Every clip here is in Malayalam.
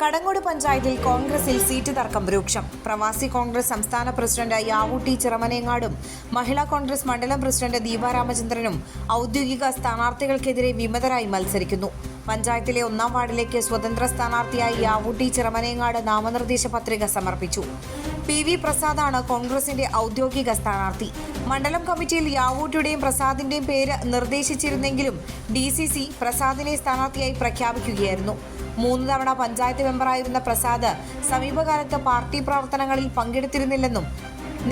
കടങ്ങോട് പഞ്ചായത്തിൽ കോൺഗ്രസിൽ സീറ്റ് തർക്കം രൂക്ഷം. പ്രവാസി കോൺഗ്രസ് സംസ്ഥാന പ്രസിഡന്റ് യാവൂട്ടി ചിറമനേങ്ങാടും മഹിളാ കോൺഗ്രസ് മണ്ഡലം പ്രസിഡന്റ് ദീപ രാമചന്ദ്രനും ഔദ്യോഗിക സ്ഥാനാർത്ഥികൾക്കെതിരെ വിമതരായി മത്സരിക്കുന്നു. പഞ്ചായത്തിലെ ഒന്നാം വാർഡിലേക്ക് സ്വതന്ത്ര സ്ഥാനാർത്ഥിയായി യാവൂട്ടി ചിറമനേങ്ങാട് നാമനിർദ്ദേശ പത്രിക സമർപ്പിച്ചു. പി വി പ്രസാദാണ് കോൺഗ്രസിന്റെ ഔദ്യോഗിക സ്ഥാനാർത്ഥി. മണ്ഡലം കമ്മിറ്റിയിൽ യാവൂട്ടിയുടെയും പ്രസാദിന്റെയും പേര് നിർദ്ദേശിച്ചിരുന്നെങ്കിലും ഡി സി സി പ്രസാദിനെ സ്ഥാനാർത്ഥിയായി പ്രഖ്യാപിക്കുകയായിരുന്നു. മൂന്ന് തവണ പഞ്ചായത്ത് മെമ്പറായിരുന്ന പ്രസാദ് സമീപകാലത്ത് പാർട്ടി പ്രവർത്തനങ്ങളിൽ പങ്കെടുത്തിരുന്നില്ലെന്നും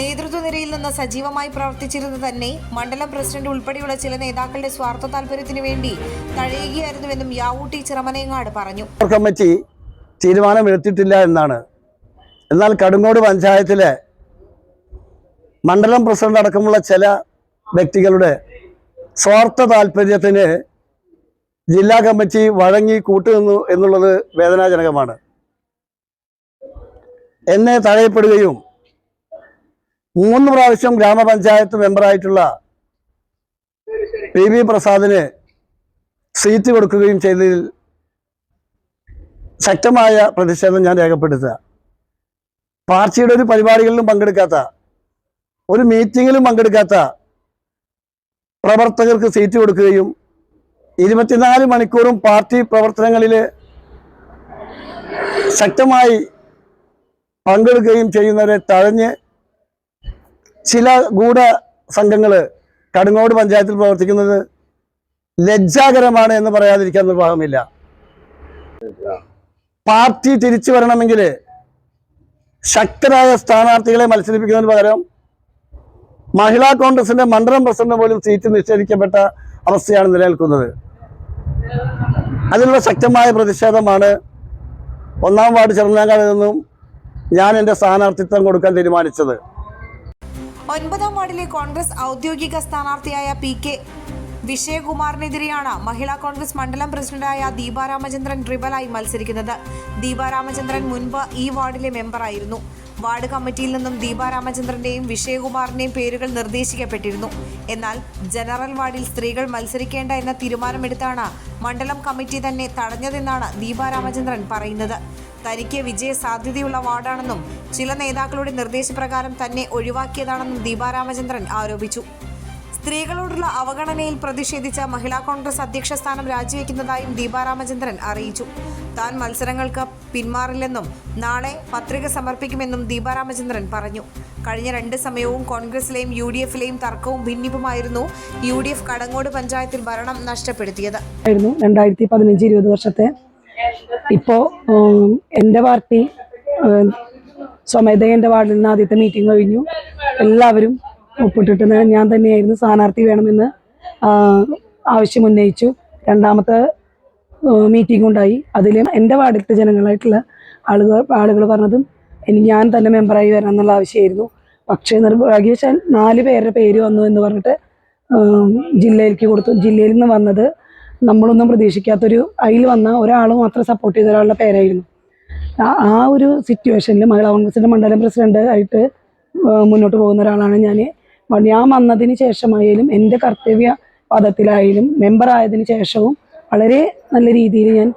നേതൃത്വ നിരയിൽ നിന്ന് സജീവമായി പ്രവർത്തിച്ചിരുന്നു തന്നെ മണ്ഡലം പ്രസിഡന്റ് ഉൾപ്പെടെയുള്ള ചില നേതാക്കളുടെ സ്വാർത്ഥ താല്പര്യത്തിനു വേണ്ടി തഴയുകയായിരുന്നുവെന്നും യാവൂട്ടി ചിറമനേങ്ങാട് പറഞ്ഞു. കമ്മിറ്റി തീരുമാനമെടുത്തിട്ടില്ല എന്നാണ്. എന്നാൽ കടുങ്ങോട് പഞ്ചായത്തിലെ മണ്ഡലം പ്രസിഡന്റ് അടക്കമുള്ള ചില വ്യക്തികളുടെ സ്വാർത്ഥ താല്പര്യത്തിന് ജില്ലാ കമ്മിറ്റി വഴങ്ങി കൂട്ടുനിന്നു എന്നുള്ളത് വേദനാജനകമാണ്. എന്നെ തഴയപ്പെടുകയും മൂന്ന് പ്രാവശ്യം ഗ്രാമപഞ്ചായത്ത് മെമ്പറായിട്ടുള്ള പി വി പ്രസാദിന് സീറ്റ് കൊടുക്കുകയും ചെയ്തതിൽ ശക്തമായ പ്രതിഷേധം ഞാൻ രേഖപ്പെടുത്തുക. പാർട്ടിയുടെ ഒരു പരിപാടികളിലും പങ്കെടുക്കാത്ത ഒരു മീറ്റിങ്ങിലും പങ്കെടുക്കാത്ത പ്രവർത്തകർക്ക് സീറ്റ് കൊടുക്കുകയും ഇരുപത്തിനാല് മണിക്കൂറും പാർട്ടി പ്രവർത്തനങ്ങളിൽ ശക്തമായി പങ്കെടുക്കുകയും ചെയ്യുന്നവരെ തഴഞ്ഞ് ചില ഗൂഢ സംഘങ്ങൾ കടുങ്ങോട് പഞ്ചായത്തിൽ പ്രവർത്തിക്കുന്നത് ലജ്ജാകരമാണ് എന്ന് പറയാതിരിക്കാൻ നിർവാഹമില്ല പാർട്ടി തിരിച്ചു വരണമെങ്കിൽ ശക്തരായ സ്ഥാനാർത്ഥികളെ മത്സരിപ്പിക്കുന്നതിന് പകരം മഹിളാ കോൺഗ്രസിന്റെ മണ്ഡലം പ്രസിഡന്റ് പോലും സീറ്റ് നിഷേധിക്കപ്പെട്ട അവസ്ഥയാണ് നിലനിൽക്കുന്നത്. അതിനുള്ള ശക്തമായ പ്രതിഷേധമാണ് ഒന്നാം വാർഡ് ചെറുനാങ്കാടിൽ നിന്നും ഞാൻ എന്റെ സ്ഥാനാർത്ഥിത്വം കൊടുക്കാൻ തീരുമാനിച്ചത്. ഒൻപതാം വാർഡിലെ കോൺഗ്രസ് ഔദ്യോഗിക സ്ഥാനാർത്ഥിയായ പി കെ വിജയകുമാറിനെതിരെയാണ് മഹിളാ കോൺഗ്രസ് മണ്ഡലം പ്രസിഡന്റായ ദീപ രാമചന്ദ്രൻ ട്രിബലായി മത്സരിക്കുന്നത്. ദീപ രാമചന്ദ്രൻ മുൻപ് ഈ വാർഡിലെ മെമ്പറായിരുന്നു. വാർഡ് കമ്മിറ്റിയിൽ നിന്നും ദീപ രാമചന്ദ്രന്റെയും പേരുകൾ നിർദ്ദേശിക്കപ്പെട്ടിരുന്നു. എന്നാൽ ജനറൽ വാർഡിൽ സ്ത്രീകൾ മത്സരിക്കേണ്ട എന്ന തീരുമാനമെടുത്താണ് മണ്ഡലം കമ്മിറ്റി തന്നെ തടഞ്ഞതെന്നാണ് ദീപ രാമചന്ദ്രൻ പറയുന്നത്. തനിക്ക് വിജയ സാധ്യതയുള്ള വാർഡാണെന്നും ചില നേതാക്കളുടെ നിർദ്ദേശപ്രകാരം തന്നെ ഒഴിവാക്കിയതാണെന്നും ദീപ രാമചന്ദ്രൻ ആരോപിച്ചു. സ്ത്രീകളോടുള്ള അവഗണനയിൽ പ്രതിഷേധിച്ച മഹിളാ കോൺഗ്രസ് അധ്യക്ഷ സ്ഥാനം രാജിവെക്കുന്നതായും ദീപാരാമചന്ദ്രൻ അറിയിച്ചു. താൻ മത്സരങ്ങൾക്ക് പിന്മാറില്ലെന്നും നാളെ പത്രിക സമർപ്പിക്കുമെന്നും ദീപാരാമചന്ദ്രൻ പറഞ്ഞു. കഴിഞ്ഞ രണ്ട് സമയവും കോൺഗ്രസിലെയും യു ഡി എഫിലെയും തർക്കവും ഭിന്നിപ്പുമായിരുന്നു യു ഡി എഫ് കടങ്ങോട് പഞ്ചായത്തിൽ ഭരണം നഷ്ടപ്പെടുത്തിയത്. രണ്ടായിരത്തി പതിനഞ്ച് ഇരുപത് വർഷത്തെ. ഇപ്പോ എന്റെ പാർട്ടി സ്വമേധയ വാർഡിൽ നിന്ന് ആദ്യത്തെ മീറ്റിംഗ് കഴിഞ്ഞു. എല്ലാവരും ഒപ്പിട്ടിട്ട് ഞാൻ- തന്നെയായിരുന്നു സ്ഥാനാർത്ഥി വേണമെന്ന് ആവശ്യമുന്നയിച്ചു രണ്ടാമത്തെ മീറ്റിംഗ് ഉണ്ടായി. അതിൽ എന്റെ വാർഡിലത്തെ ജനങ്ങളായിട്ടുള്ള ആളുകൾ ആളുകൾ പറഞ്ഞതും ഇനി ഞാൻ തന്നെ മെമ്പറായി വരണം എന്നുള്ള ആവശ്യമായിരുന്നു. പക്ഷേ നിർഭാഗ്യവശാൽ നാല് പേരുടെ പേര് വന്നു എന്ന് പറഞ്ഞിട്ട് ജില്ലയിലേക്ക് കൊടുത്തു. ജില്ലയിൽ നിന്ന് വന്നത് നമ്മളൊന്നും പ്രതീക്ഷിക്കാത്തൊരു അതിൽ വന്ന ഒരാൾ മാത്രം സപ്പോർട്ട് ചെയ്ത ഒരാളുടെ പേരായിരുന്നു. ആ- ഒരു സിറ്റുവേഷനിൽ മഹിളാ കോൺഗ്രസിന്റെ മണ്ഡലം പ്രസിഡന്റ് ആയിട്ട് മുന്നോട്ട് പോകുന്ന ഒരാളാണ് ഞാൻ ഞാൻ വന്നതിന് ശേഷമായാലും എന്റെ കർത്തവ്യ പദത്തിലായാലും മെമ്പർ ആയതിനു ശേഷവും വളരെ നല്ല രീതിയിൽ ഞാൻ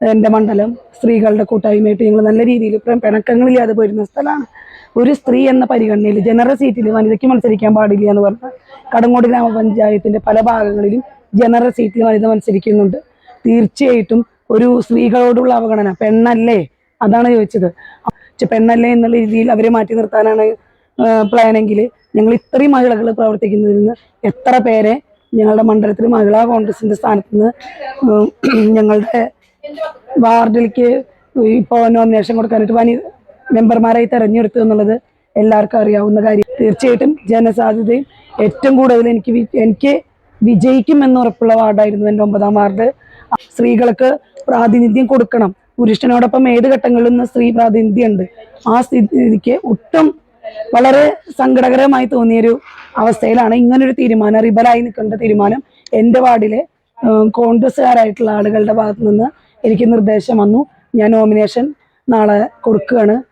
എന്റെ മണ്ഡലം സ്ത്രീകളുടെ കൂട്ടായ്മയായിട്ട് ഞങ്ങൾ നല്ല രീതിയിൽ പിണക്കങ്ങളില്ലാതെ പോരുന്ന സ്ഥലമാണ്. ഒരു സ്ത്രീ എന്ന പരിഗണനയിൽ ജനറൽ സീറ്റിൽ വനിതയ്ക്ക് മത്സരിക്കാൻ പാടില്ല എന്ന് പറഞ്ഞാൽ കടങ്ങോട് ഗ്രാമപഞ്ചായത്തിന്റെ പല ഭാഗങ്ങളിലും ജനറൽ സീറ്റിൽ വനിത മത്സരിക്കുന്നുണ്ട്. തീർച്ചയായിട്ടും ഒരു സ്ത്രീകളോടുള്ള അവഗണന പെണ്ണല്ലേ? അതാണ് ചോദിച്ചത്. പെണ്ണല്ലേ എന്നുള്ള രീതിയിൽ അവരെ മാറ്റി നിർത്താനാണ് പ്ലാനെങ്കിൽ ഞങ്ങൾ ഇത്രയും മഹിളകൾ പ്രവർത്തിക്കുന്നതിൽ നിന്ന് എത്ര പേരെ ഞങ്ങളുടെ മണ്ഡലത്തിൽ മഹിളാ കോൺഗ്രസിന്റെ സ്ഥാനത്ത് നിന്ന് ഞങ്ങളുടെ വാർഡിലേക്ക് ഇപ്പോൾ നോമിനേഷൻ കൊടുക്കാനായിട്ട് വനി മെമ്പർമാരായി തെരഞ്ഞെടുത്തു എന്നുള്ളത് എല്ലാവർക്കും അറിയാവുന്ന കാര്യം. തീർച്ചയായിട്ടും ജനസാധ്യതയും ഏറ്റവും കൂടുതൽ എനിക്ക് എനിക്ക് വിജയിക്കും എന്ന് ഉറപ്പുള്ള വാർഡായിരുന്നു എന്റെ ഒമ്പതാം വാർഡ്. സ്ത്രീകൾക്ക് പ്രാതിനിധ്യം കൊടുക്കണം. പുരുഷനോടൊപ്പം ഏത് ഘട്ടങ്ങളിൽ നിന്ന് സ്ത്രീ പ്രാതിനിധ്യം ഉണ്ട് ആ സ്ഥിതിക്ക് ഒട്ടും വളരെ സങ്കടകരമായി തോന്നിയൊരു അവസ്ഥയിലാണ്. ഇങ്ങനൊരു തീരുമാനം റിബലായി നിൽക്കേണ്ട തീരുമാനം എന്റെ വാർഡിലെ കോൺഗ്രസ്സുകാരായിട്ടുള്ള ആളുകളുടെ ഭാഗത്തു നിന്ന് എനിക്ക് നിർദ്ദേശം വന്നു. ഞാൻ നോമിനേഷൻ നാളെ കൊടുക്കുകയാണ്.